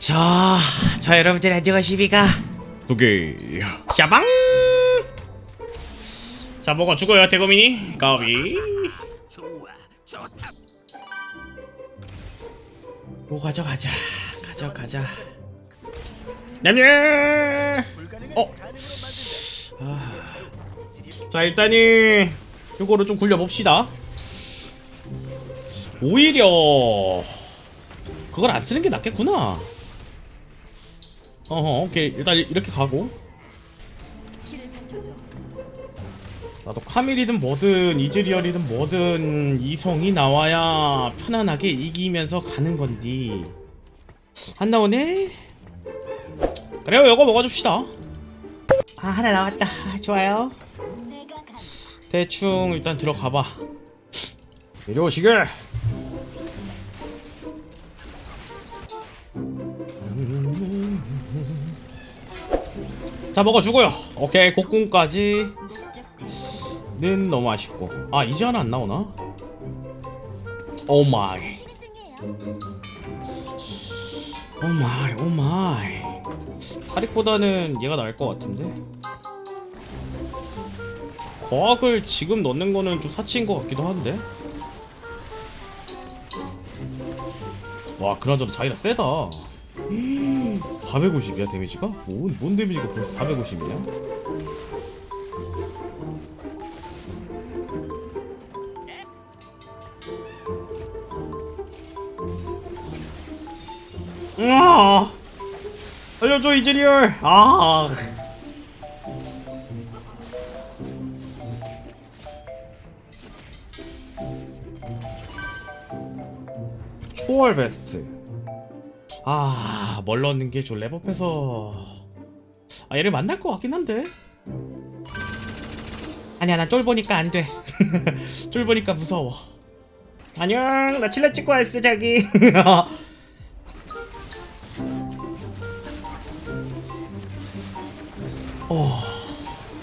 자, 자 여러분들 안녕하십니까? 도개 샤방! 자, 뭐가 죽어요, 대고민이? 까비. 뭐 가져가자. 가져가자. 냠냠! 어? 아. 자, 일단은 요거를 좀 굴려봅시다. 오히려 그걸 안 쓰는 게 낫겠구나. 어허, 오케이. 일단 이렇게 가고. 나도 카밀이든 뭐든 이즈리얼이든 뭐든 이성이 나와야 편안하게 이기면서 가는 건디. 안 나오네? 그래요, 요거 먹어줍시다. 아, 하나 나왔다. 아, 좋아요. 대충 일단 들어가봐. 내려오시게! 자 먹어주고요. 오케이 곡궁까지 는 너무 아쉽고. 아 이제 하나 안 나오나? 오마이 오마이 오마이 타릭보다는 얘가 나을 것 같은데? 과학을 지금 넣는 거는 좀 사치인 것 같기도 한데? 와 그나저나 자기가 세다 450이야 데미지가? 뭔, 뭔 데미지가 벌써 450이냐? 아 알려줘 이즈리얼 아 초월 베스트 아, 뭘 넣는 게좀 랩업해서. 아 얘를 만날 것 같긴 한데. 아니야 난 쫄 보니까 안 돼. 쫄 보니까 무서워. 안녕 나 칠레 찍고 왔어 자기. 어,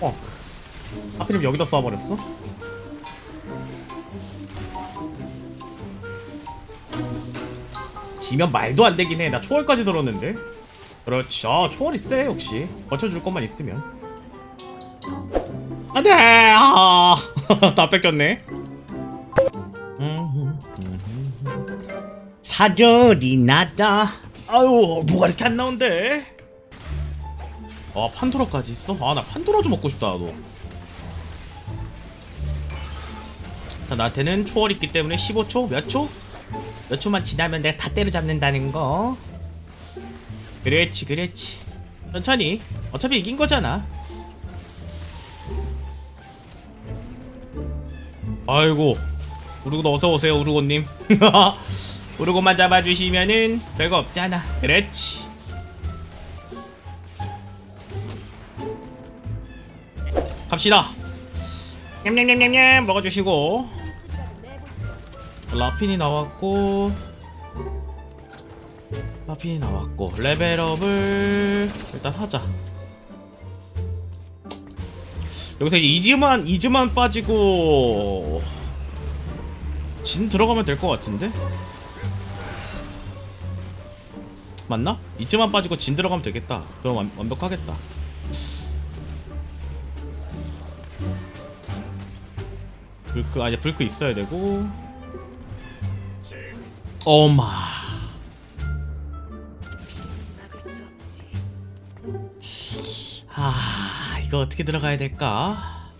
어. 하필이면 여기다 쏴버렸어? 지면 말도 안 되긴 해. 나 초월까지 들었는데. 그렇죠. 아, 초월이 세 역시. 버텨줄 것만 있으면. 안 돼. 아, 다 뺏겼네. 사절이 나다. 아유, 뭐가 이렇게 안 나온대? 아, 판도라까지 있어? 아, 나 판도라 좀 먹고 싶다, 너. 자, 나한테는 초월 있기 때문에 15초? 몇 초? 몇 초만 지나면 내가 다 때려잡는다는 거. 그렇지, 그렇지. 천천히. 어차피 이긴 거잖아. 아이고, 우르고 어서 오세요, 우르고님. 우르고만 잡아주시면은 별거 없잖아. 그렇지. 갑시다. 냠냠냠냠냠 먹어주시고. 라핀이 나왔고 라핀이 나왔고 레벨업을 일단 하자. 여기서 이제 이즈만 이즈만 빠지고 진 들어가면 될 것 같은데? 맞나? 이즈만 빠지고 진 들어가면 되겠다. 그럼 완, 완벽하겠다. 불크 아니 불크 있어야 되고 어마. 아 이거 어떻게 들어가야 될까?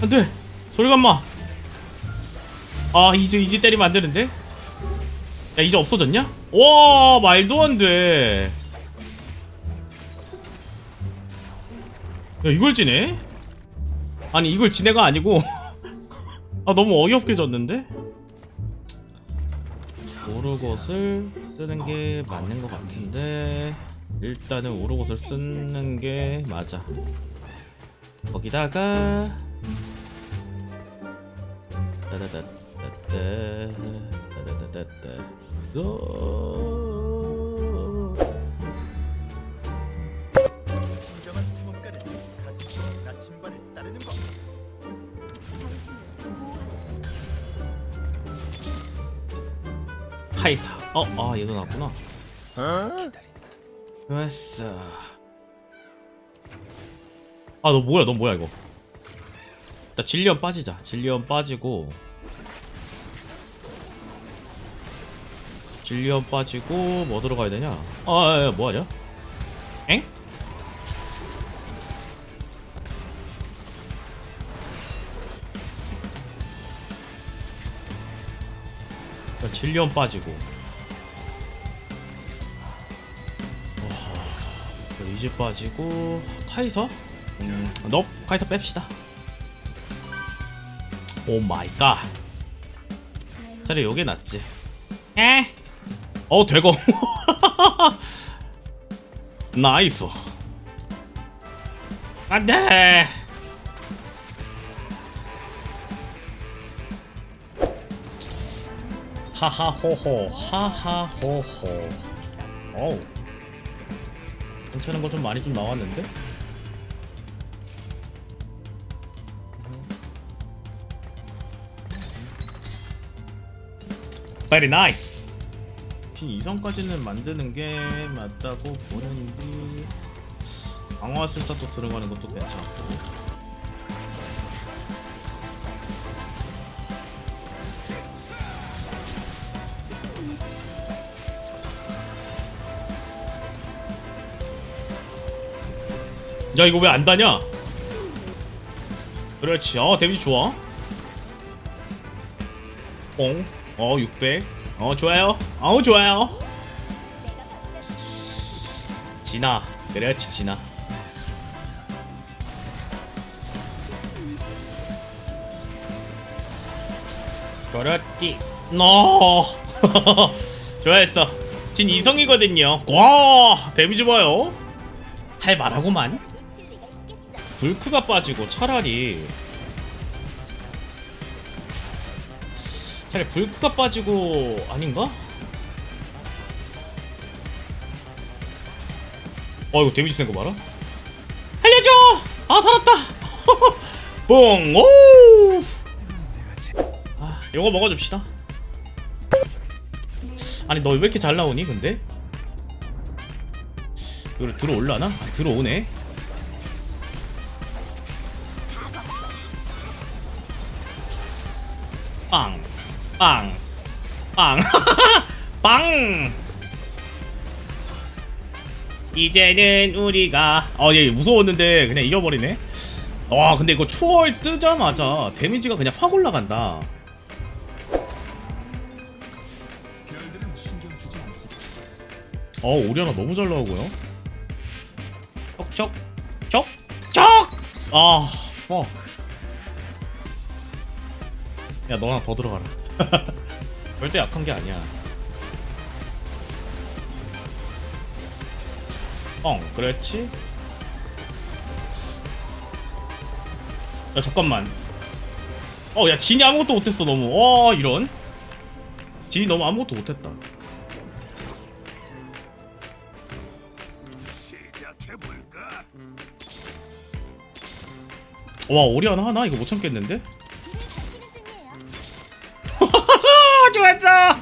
안돼! 저리 간마! 아 이제 이제 때리면 안 되는데? 야 이제 없어졌냐? 와 말도 안돼! 야 이걸 지네? 아니 이걸 지네가 아니고. 아 너무 어이없게 졌는데 오르곳을 쓰는 게 맞는 것 같은데 일단은 오르곳을 쓰는 게 맞아 거기다가 진정한 가슴 나침반을 따르는 법. 카이사. 어, 아 얘도 나왔구나. 됐어. 아 너 뭐야? 너 뭐야 이거? 나 질리언 빠지자. 질리언 빠지고. 질리언 빠지고 뭐 들어가야 되냐? 아 야, 야, 뭐하냐 질리언 빠지고. 어허, 이즈 빠지고 카이서? 음, 너 카이서 뺍시다. 오 마이 갓. 차라리 요게 낫지. 에? 어 되고. 나이스. 안돼 하하호호 하하호호. 어우. 괜찮은 거 좀 많이 좀 나왔는데? Nice. 피 2성까지는 만드는 게 맞다고 보는데 또 들어가는 것도 괜찮고 야 이거 왜 안 다냐? 그렇지 어 데미지 좋아 뽕. 어, 600. 어, 좋아요. 어우, 좋아요. 진아. 그렇지, 진아. 그렇지. 너. 좋아했어. 진 이성이거든요. 와, 데미지 봐요. 할 말하고만. 불크가 빠지고 차라리 차라리 불크가 빠지고 아닌가? 어 이거 데미지 센거 봐라 알려줘! 아 살았다! 뽕! 오! 아 요거 먹어줍시다 아니 너 왜 이렇게 잘 나오니 근데? 이거 들어올라나? 아 들어오네 빵! 빵! 빵! 빵! 이제는 우리가 어얘 무서웠는데 그냥 이겨버리네 와 근데 이거 추월 뜨자마자 데미지가 그냥 확 올라간다 어 오리아나 너무 잘 나오고요 쩍쩍 쩍쩍 아 fuck 야, 너 하나 더 들어가라. 절대 약한 게 아니야. 엉, 그렇지? 야, 잠깐만. 어, 야, 진이 아무것도 못했어, 너무. 와, 이런. 진이 너무 아무것도 못했다. 와, 오리아나 하나? 이거 못 참겠는데? 좋았어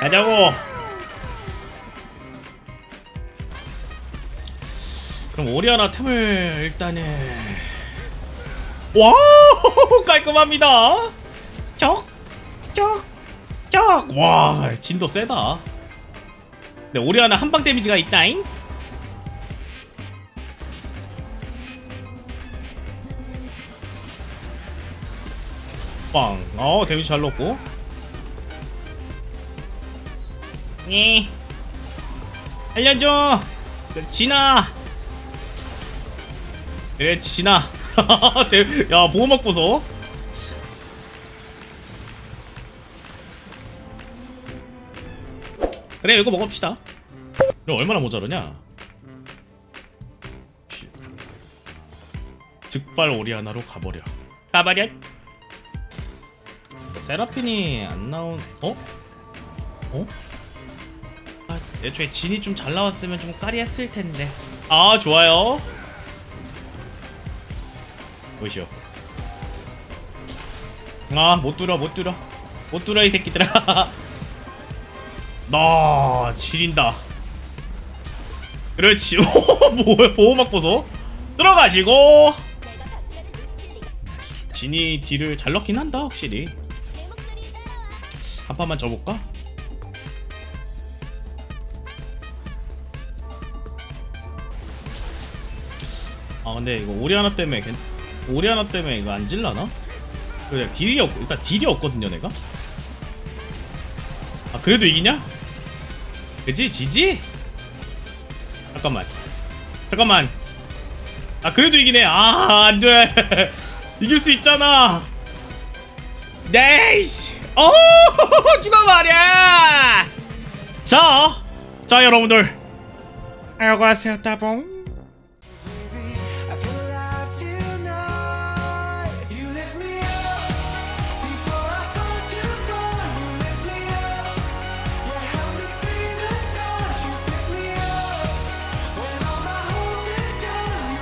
가자고. 그럼 오리아나 템을 일단은 와 깔끔합니다. 쩍쩍쩍와 진도 세다. 근데 오리아나 한방 데미지가 있다잉? 빵. 어, 데미지 잘 넣었고. 예. 알려줘. 진아. 그래, 진아. 대- 야, 보호막 보소. 그래, 이거 먹읍시다. 이거 얼마나 모자르냐? 즉발 오리아나로 가버려. 가버려. 세라핀이 안 나온 어? 어? 아, 애초에 진이 좀 잘 나왔으면 좀 까리했을 텐데. 아, 좋아요. 보시오. 아, 못 뚫어, 못 뚫어. 못 뚫어, 이 새끼들아. 나 지린다. 그렇지 뭐야 보호막 보소 들어가시고 진이 딜을 잘 넣긴 한다 확실히 한 판만 져볼까? 아 근데 이거 오리아나 때문에 괜... 오리아나 때문에 이거 안 질라나? 그래 딜이 없 일단 딜이 없거든요 내가? 아 그래도 이기냐? 그지? 지지? 잠깐만. 잠깐만. 아 그래도 이기네. 아 안돼. 이길 수 있잖아. 네이씨. 어 누가 말이야. 자, 자 여러분들. 안녕하세요 따봉